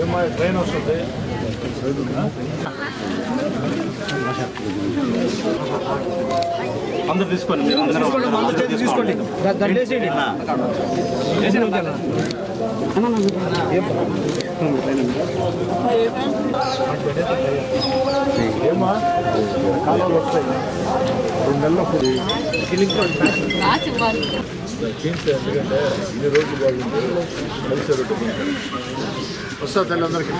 ఏమ్మా ట్రైన్ వస్తుంది అందరు తీసుకోండి మీరు అందరూ తీసుకోండి ఏమ్మా కాలాలు వస్తాయి. రెండు నెలలు అప్పుడు రాసి ఇవ్వాలి ఎందుకంటే ఇన్ని రోజులు బాగుంది కలిసి వస్తా తల్లి అందరికీ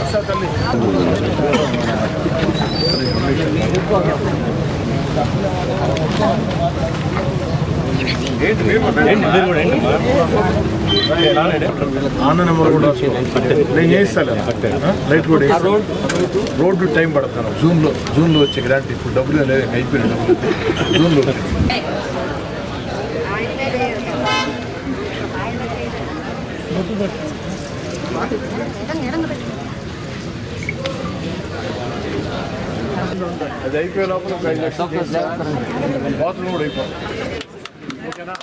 వస్తా తల్లి ఆన్న నెంబర్ కూడా నేను చేయిస్తాను లైట్ కూడా వేయిస్తాను. రోడ్డు టైం పడతాను జూన్లో జూన్లో వచ్చే గ్రాంట్ ఇప్పుడు డబ్బులు లేదు అయిపోయిన డబ్బులు జూన్లో అది అయిపోయే లోపల ఒక ఐదు లక్షలు. బాత్రూమ్ కూడా అయిపోతుంది ఓకేనా?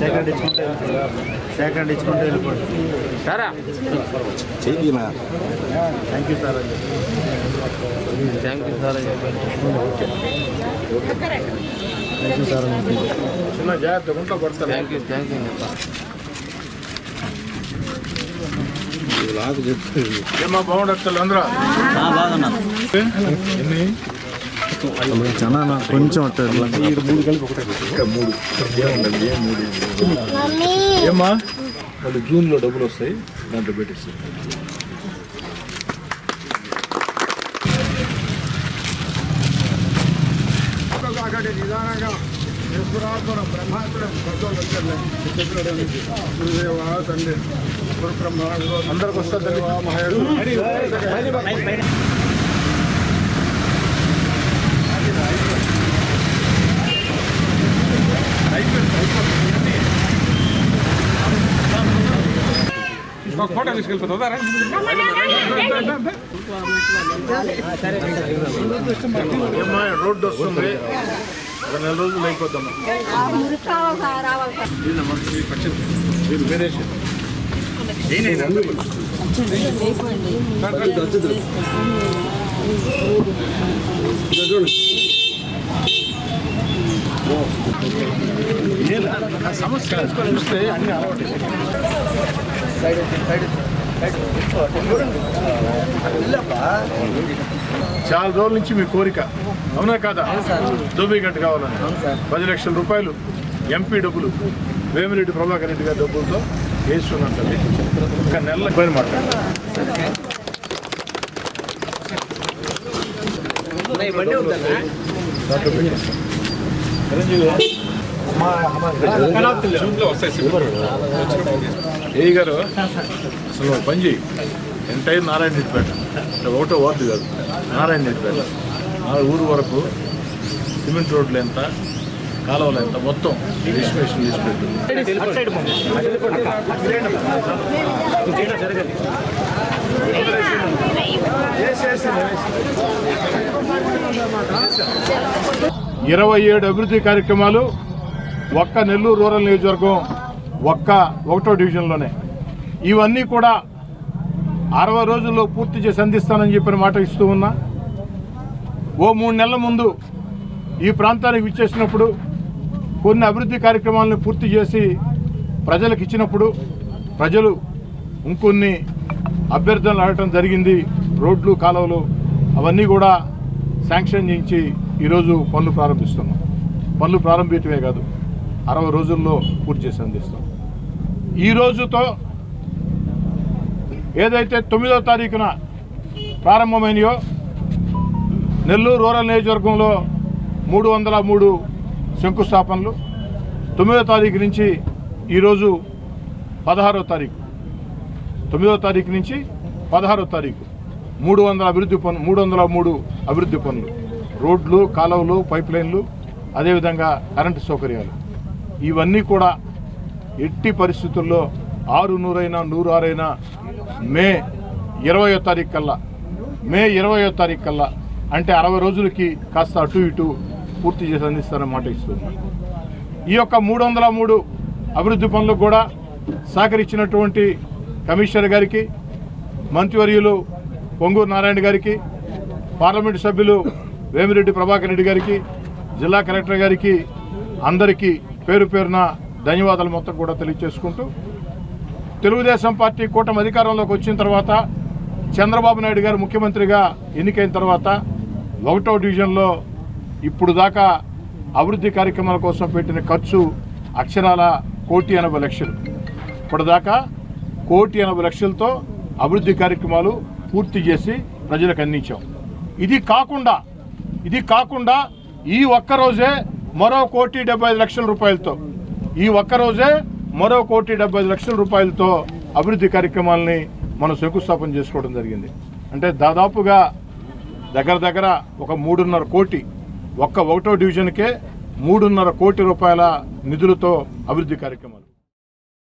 సెకండ్ ఇచ్చుకుంటే సెకండ్ ఇచ్చుకుంటే వెళ్ళిపోండి. సారా థ్యాంక్ యూ సార్ అండి. థ్యాంక్ యూ సార్ చిన్న జాగ్రత్త గుంట కొడతాను థ్యాంక్ యూ థ్యాంక్ యూ ఏమా బాగుండదు అందరూ నాకు ఎన్ని చాలా కొంచెం మూడు కలిపి ఒకటే మూడు ఏముండండి ఏ మూడు ఏమ్మా వాళ్ళు జూన్లో డబ్బులు వస్తాయి దాంట్లో పెట్టేస్తాయి అందరికి వస్తుంది ఫోటో తీసుకెళ్ళిపోతుందా ఏమ్మా రోడ్డు వస్తుంది ఒక నెల రోజులు అయిపోతాము సమస్య చూస్తే అన్ని అలవాటు చాలా రోజుల నుంచి మీ కోరిక. అవునా కాదా? దోబీ గంట కావాలని పది లక్షల రూపాయలు ఎంపీ డబ్బులు వేమిరెడ్డి ప్రభాకర్ రెడ్డి గారి డబ్బులతో వేస్తున్నాం తల్లి. ఒక నెల పైన మాట్లాడారు ఏ గారు అసలు పని చేయి ఎంటైర్ నారాయణ రెడ్డిపేట అంటే ఒకటో వార్డు కాదు. నారాయణ రెడ్డిపేట ఆ ఊరు వరకు సిమెంట్ రోడ్లు ఎంత కాలువలు ఎంత మొత్తం చేసి పెట్టు ఇరవై ఏడు అభివృద్ధి కార్యక్రమాలు ఒక్క నెల్లూరు రూరల్ నియోజకవర్గం ఒక్క ఒకటో డివిజన్లోనే. ఇవన్నీ కూడా అరవై రోజుల్లో పూర్తి చేసి అందిస్తానని చెప్పిన మాట ఇస్తూ ఉన్నా. ఓ మూడు నెలల ముందు ఈ ప్రాంతానికి విచ్చేసినప్పుడు కొన్ని అభివృద్ధి కార్యక్రమాలను పూర్తి చేసి ప్రజలకు ఇచ్చినప్పుడు ప్రజలు ఇంకొన్ని అభ్యర్థనలు అడగటం జరిగింది. రోడ్లు కాలువలు అవన్నీ కూడా శాంక్షన్ చేయించి ఈరోజు పనులు ప్రారంభిస్తున్నాం. పనులు ప్రారంభించడమే కాదు అరవై రోజుల్లో పూర్తి చేసి అందిస్తాం. ఈ రోజుతో ఏదైతే తొమ్మిదవ తారీఖున ప్రారంభమైనయో నెల్లూరు రూరల్ నియోజకవర్గంలో మూడు వందల మూడు శంకుస్థాపనలు. తొమ్మిదో తారీఖు నుంచి ఈరోజు పదహారో తారీఖు. తొమ్మిదో తారీఖు నుంచి పదహారో తారీఖు. మూడు వందల అభివృద్ధి పనులు మూడు వందల మూడు అభివృద్ధి పనులు. రోడ్లు కాలువలు పైప్ లైన్లు అదేవిధంగా కరెంటు సౌకర్యాలు. ఇవన్నీ కూడా ఎట్టి పరిస్థితుల్లో ఆరు నూరైనా నూరు ఆరైనా మే ఇరవయో తారీఖు కల్లా మే ఇరవయో తారీఖు కల్లా అంటే అరవై రోజులకి కాస్త అటు ఇటు పూర్తి చేసి అందిస్తారని మాట ఇస్తున్నాను ఈ యొక్క మూడు వందల మూడు అభివృద్ధి పనులకు కూడా సహకరించినటువంటి కమిషనర్ గారికి మంత్రివర్యులు పొంగూరు నారాయణ గారికి పార్లమెంటు సభ్యులు వేమిరెడ్డి ప్రభాకర్ రెడ్డి గారికి జిల్లా కలెక్టర్ గారికి అందరికీ పేరు పేరున ధన్యవాదాలు మొత్తం కూడా తెలియజేసుకుంటూ తెలుగుదేశం పార్టీ కూటమి అధికారంలోకి వచ్చిన తర్వాత చంద్రబాబు నాయుడు గారు ముఖ్యమంత్రిగా ఎన్నికైన తర్వాత ఒకటో డివిజన్లో ఇప్పుడు దాకా అభివృద్ధి కార్యక్రమాల కోసం పెట్టిన ఖర్చు అక్షరాల కోటి ఎనభై లక్షలు. ఇప్పటిదాకా కోటి ఎనభై లక్షలతో అభివృద్ధి కార్యక్రమాలు పూర్తి చేసి ప్రజలకు అందించాం. ఇది కాకుండా ఇది కాకుండా ఈ ఒక్క రోజే మరో కోటి డెబ్బై ఐదు లక్షల రూపాయలతో ఈ ఒక్క రోజే మరో కోటి డెబ్బై ఐదు లక్షల రూపాయలతో అభివృద్ధి కార్యక్రమాలని మనం శంకుస్థాపన చేసుకోవడం జరిగింది. అంటే దాదాపుగా దగ్గర దగ్గర ఒక మూడున్నర కోటి ఒక్క ఒకటో డివిజన్కే మూడున్నర కోటి రూపాయల నిధులతో అభివృద్ధి కార్యక్రమాలు.